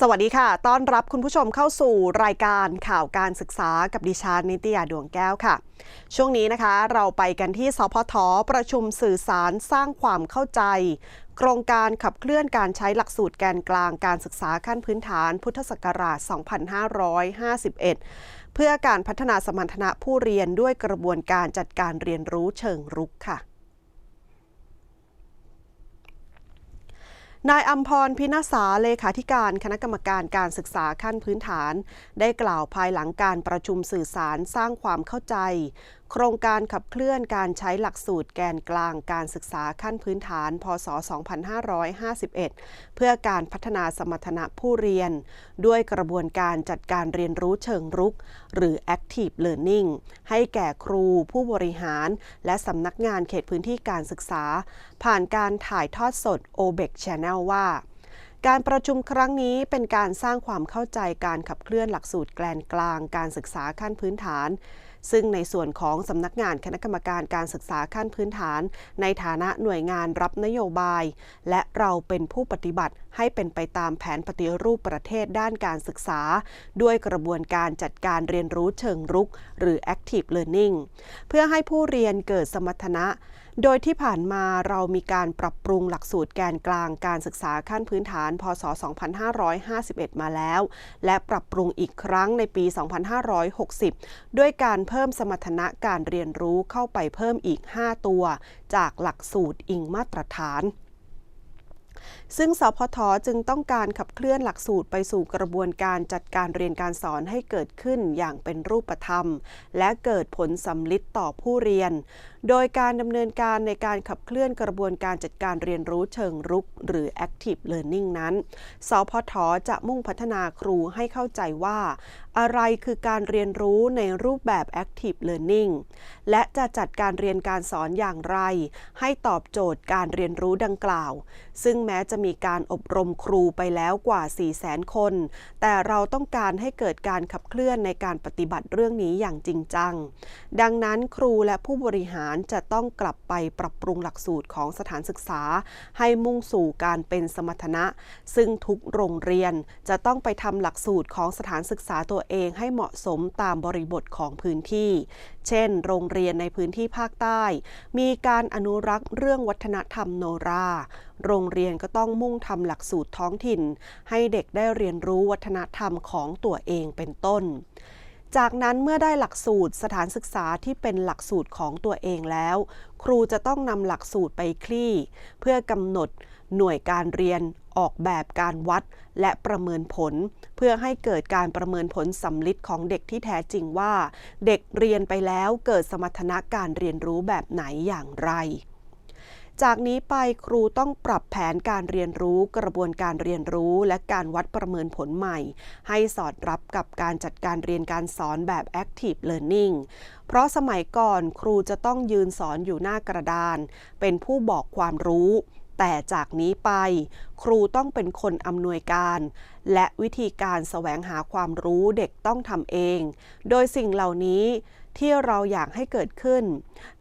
สวัสดีค่ะ ต้อนรับคุณผู้ชมเข้าสู่รายการข่าวการศึกษากับดิฉันนิตยาดวงแก้วค่ะ ช่วงนี้นะคะเราไปกันที่สพทประชุมสื่อสารสร้างความเข้าใจ โครงการขับเคลื่อนการใช้หลักสูตรแกนกลางการศึกษาขั้นพื้นฐาน พุทธศักราช 2551 เพื่อการพัฒนาสมรรถนะผู้เรียนด้วยกระบวนการจัดการเรียนรู้เชิงรุกค่ะ นายอัมพรพินาสาเลขาธิการคณะกรรมการการศึกษาขั้นพื้นฐาน ได้กล่าวภายหลังการประชุมสื่อสารสร้างความเข้าใจโครงการขับเคลื่อนการใช้หลักสูตรแกนกลางการศึกษาขั้นพื้นฐาน พศ 2551 เพื่อการพัฒนาสมรรถนะผู้เรียน ด้วยกระบวนการจัดการเรียนรู้เชิงรุก หรือ active learning ให้แก่ครูผู้บริหาร และสำนักงานเขตพื้นที่การศึกษา ผ่านการถ่ายทอดสด OBEC Channel ว่าการประชุมครั้งนี้เป็นการสร้างความเข้าใจการขับเคลื่อนหลักสูตรแกนกลางการศึกษาขั้นพื้นฐาน ซึ่งในส่วนของสำนักงานคณะกรรมการการศึกษาขั้นพื้นฐาน ในฐานะหน่วยงานรับนโยบาย และเราเป็นผู้ปฏิบัติให้เป็นไปตามแผนปฏิรูปประเทศด้านการศึกษา ด้วยกระบวนการจัดการเรียนรู้เชิงรุก หรือ active learning เพื่อให้ผู้เรียนเกิดสมรรถนะ โดยที่ผ่านมาเรามีการปรับปรุงหลักสูตรแกนกลางการศึกษาขั้นพื้นฐาน พศ 2551 มาแล้ว และปรับปรุงอีกครั้งในปี 2560 ด้วยการเพิ่มสมรรถนะการเรียนรู้เข้าไปเพิ่มอีก 5 ตัว จากหลักสูตรอิงมาตรฐานซึ่งสพทจึงต้องการขับเคลื่อนหลักสูตรไปสู่กระบวนการจัดการเรียนการสอนให้เกิดขึ้นอย่างเป็นรูปธรรม และเกิดผลสำลิดต่อผู้เรียน โดยการดำเนินการในการขับเคลื่อนกระบวนการจัดการเรียนรู้เชิงรุก หรือ active learning นั้น สพทจะมุ่งพัฒนาครูให้เข้าใจว่า อะไรคือการเรียนรู้ในรูปแบบ active learning และจะจัดการเรียนการสอนอย่างไร ให้ตอบโจทย์การเรียนรู้ดังกล่าว ซึ่งแม้จะมีการอบรมครูไปแล้วกว่า 400,000 คน แต่เราต้องการให้เกิดการขับเคลื่อนในการปฏิบัติเรื่องนี้อย่างจริงจัง ดังนั้นครูและผู้บริหารจะต้องกลับไปปรับปรุงหลักสูตรของสถานศึกษา ให้มุ่งสู่การเป็นสมรรถนะ ซึ่งทุกโรงเรียนจะต้องไปทำหลักสูตรของสถานศึกษาตัวเองให้เหมาะสมตามบริบทของพื้นที่ เช่น โรงเรียนในพื้นที่ภาคใต้ มีการอนุรักษ์เรื่องวัฒนธรรมโนรา โรงเรียนก็ต้องมุ่งทำหลักสูตรท้องถิ่น ให้เด็กได้เรียนรู้วัฒนธรรมของตัวเองเป็นต้น จากนั้นเมื่อได้หลักสูตรสถานศึกษาที่เป็นหลักสูตรของตัวเองแล้ว ครูจะต้องนำหลักสูตรไปคลี่ เพื่อกำหนดหน่วยการเรียนออกแบบการวัดและประเมินผล เพื่อให้เกิดการประเมินผลสำลิดของเด็กที่แท้จริงว่า เด็กเรียนไปแล้วเกิดสมรรถนะการเรียนรู้แบบไหนอย่างไร จากนี้ไปครูต้องปรับแผนการเรียนรู้กระบวนการเรียนรู้และการวัดประเมินผลใหม่ ให้สอดรับกับการจัดการเรียนการสอนแบบ active learning เพราะสมัยก่อนครูจะต้องยืนสอนอยู่หน้ากระดาน เป็นผู้บอกความรู้ แต่จากนี้ไป ครูต้องเป็นคนอำนวยการ และวิธีการแสวงหาความรู้เด็กต้องทำเอง โดยสิ่งเหล่านี้ ที่เราอยากให้เกิดขึ้น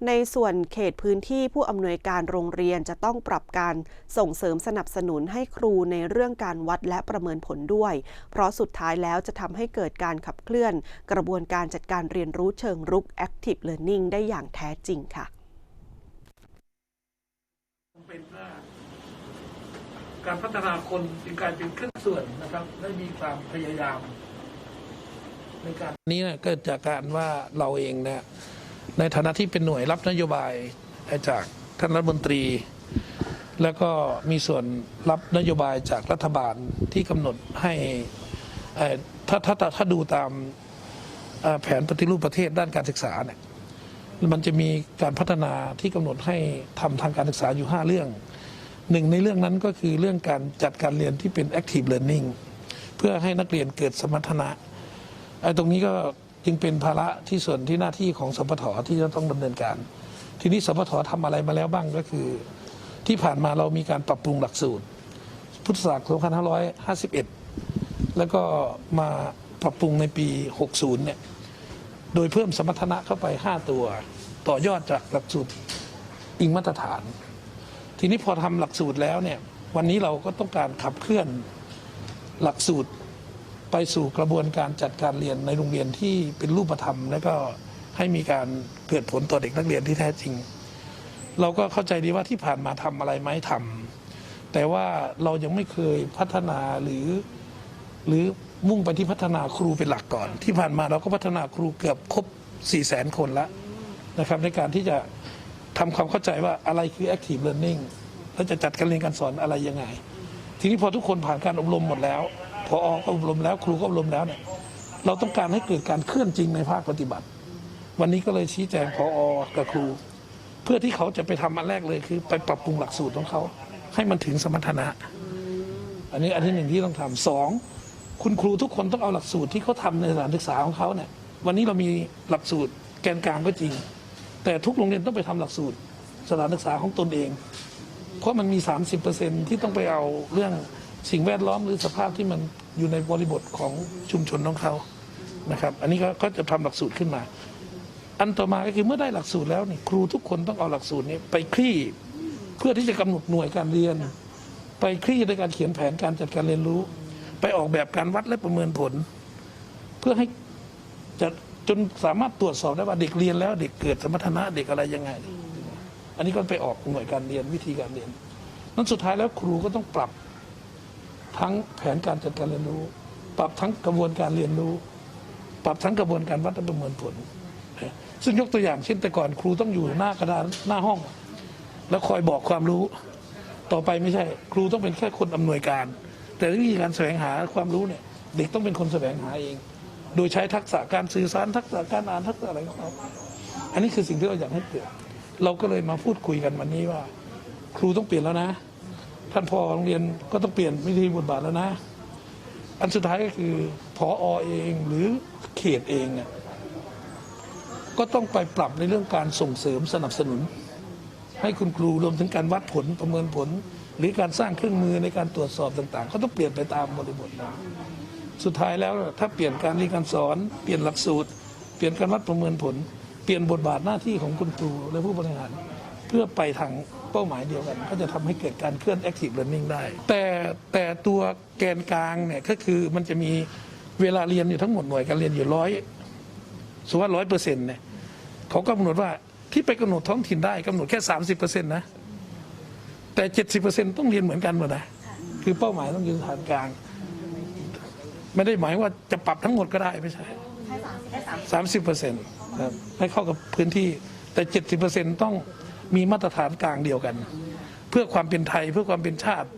ในส่วนเขตพื้นที่ผู้อำนวยการโรงเรียนจะต้องปรับการส่งเสริมสนับสนุนให้ครูในเรื่องการวัดและประเมินผลด้วย เพราะสุดท้ายแล้วจะทำให้เกิดการขับเคลื่อน กระบวนการจัดการเรียนรู้เชิงรุก active learning ได้อย่างแท้จริงค่ะเป็นว่าการพัฒนาคนเป็นการเป็นเครื่องส่วนนะครับได้มีความพยายาม ในการนี้เนี่ยเกิดจากการว่าเราเองเนี่ยในฐานะที่เป็นหน่วยรับนโยบายจากท่านรัฐมนตรี แล้วก็มีส่วนรับนโยบายจากรัฐบาลที่กำหนดให้ถ้าถ้าถ้าถ้าดูตามแผนปฏิรูปประเทศด้านการศึกษาเนี่ยมันจะมีการพัฒนาที่กำหนดให้ทำทางการศึกษาอยู่ 5 เรื่องหนึ่งในเรื่องนั้นก็คือเรื่องการจัดการเรียนที่เป็น active learning เพื่อให้นักเรียนเกิดสมรรถนะ ตรงนี้ก็จึงเป็นภาระที่ส่วนที่หน้าที่ของสพทที่จะต้องดำเนินการ ทีนี้สพททำอะไรมาแล้วบ้างก็คือ ที่ผ่านมาเรามีการปรับปรุงหลักสูตร พุทธศักราช2551 แล้วก็มาปรับปรุงในปี 60 เนี่ย โดยเพิ่มสมรรถนะเข้าไป 5 ตัว ต่อยอดจากหลักสูตรอิงมาตรฐาน ทีนี้พอทำหลักสูตรแล้วเนี่ยวันนี้เราก็ต้องการขับเคลื่อนหลักสูตร ไปสู่กระบวนการจัดการเรียนในโรงเรียนที่เป็นรูปธรรม และก็ให้มีการเกิดผลต่อเด็กนักเรียนที่แท้จริง เราก็เข้าใจดีว่าที่ผ่านมาทำอะไรไหมทำแต่ว่าเรายังไม่เคยพัฒนาหรือ หรือมุ่งไปที่พัฒนาครูเป็นหลักก่อน ที่ผ่านมาเราก็พัฒนาครูเกือบครบ4 0 0แสนคนแล้วนะครับ ในการที่จะทำความเข้าใจว่าอะไรคือ active learning แล้วจะจัดการเรียนการสอนอะไรยังไง ทีนี้พอทุกคนผ่านการอบรมหมดแล้ว พอก็อบรมแล้วครูก็อบรมแล้วเนี่ยเราต้องการให้เกิดการเคลื่อนจริงในภาคปฏิบัติ วันนี้ก็เลยชี้แจงพออกับครู เพื่อที่เขาจะไปทำอันแรกเลยคือ ไปปรับปรุงหลักสูตรของเขา ให้มันถึงสมรรถนะ อันนี้อันที่หนึ่งที่ต้องทำสองคุณครูทุกคนต้องเอาหลักสูตรที่เขาทำในสถานศึกษาของเขาเนี่ย วันนี้เรามีหลักสูตรแกนกลางก็จริง แต่ทุกโรงเรียนต้องไปทำหลักสูตรสถานศึกษาของตนเอง เพราะมันมี 30%ที่ต้องไปเอาเรื่อง สิ่งแวดล้อมหรือสภาพที่มันอยู่ในบริบทของชุมชนของเขานะครับ อันนี้ก็จะทำหลักสูตรขึ้นมา อันต่อมาก็คือเมื่อได้หลักสูตรแล้วนี่ครูทุกคนต้องเอาหลักสูตรนี้ไปคลี่เพื่อที่จะกำหนดหน่วยการเรียน ไปคลี่ในการเขียนแผนการจัดการเรียนรู้ ไปออกแบบการวัดและประเมินผล เพื่อให้จะจนสามารถตรวจสอบได้ว่าเด็กเรียนแล้ว เด็กเกิดสมรรถนะเด็กอะไรยังไง อันนี้ก็ไปออกหน่วยการเรียนวิธีการเรียน นั้นสุดท้ายแล้วครูก็ต้องปรับ ทั้งแผนการจัดการเรียนรู้ ปรับทั้งกระบวนการเรียนรู้ ปรับทั้งกระบวนการวัดและประเมินผล ซึ่งยกตัวอย่างเช่นแต่ก่อนครูต้องอยู่หน้ากระดานหน้าห้อง แล้วคอยบอกความรู้ ต่อไปไม่ใช่ ครูต้องเป็นแค่คนอำนวยการ แต่วิธีการแสวงหาความรู้เนี่ยเด็กต้องเป็นคนแสวงหาเอง โดยใช้ทักษะการสื่อสารทักษะการอ่านทักษะอะไรของเขาอันนี้คือสิ่งที่เราอยากให้เกิดเราก็เลยมาพูดคุยกันวันนี้ว่า ครูต้องเปลี่ยนแล้วนะ ท่านพอโรงเรียนก็ต้องเปลี่ยนวิธีบทบาทแล้วนะ อันสุดท้ายก็คือพออเองหรือเขตเองเนี่ยก็ต้องไปปรับในเรื่องการส่งเสริมสนับสนุน ให้คุณครูรวมถึงการวัดผลประเมินผล หรือการสร้างเครื่องมือในการตรวจสอบต่างๆ ก็ต้องเปลี่ยนไปตามบริบทนั้นสุดท้ายแล้วถ้าเปลี่ยนการเรียนการสอนเปลี่ยนหลักสูตร เปลี่ยนการวัดประเมินผล เปลี่ยนบทบาทหน้าที่ของคุณครูและผู้บริหาร เพื่อไปทาง เป้าหมายเดียวกัน ก็จะทำให้เกิดการเคลื่อน active learning ได้ แต่แต่ตัวแกนกลางเนี่ยก็คือมันจะมีเวลาเรียนอยู่ทั้งหมดหน่วยการเรียนอยู่ร้อยสมมติว่าร้อยเปอร์เซ็นต์เนี่ยเขากำหนดว่าที่ไปกำหนดท้องถิ่นได้กำหนดแค่สามสิบเปอร์เซ็นต์นะ แต่เจ็ดสิบเปอร์เซ็นต์ต้องเรียนเหมือนกันหมดนะคือเป้าหมายต้องอยู่ฐานกลาง ไม่ได้หมายว่าจะปรับทั้งหมดก็ได้ไม่ใช่สามสิบเปอร์เซ็นต์ครับให้เข้ากับพื้นที่แต่เจ็ดสิบเปอร์เซ็นต์ต้อง มีมาตรฐานกลางเดียวกัน เพื่อความเป็นไทยเพื่อความเป็นชาติ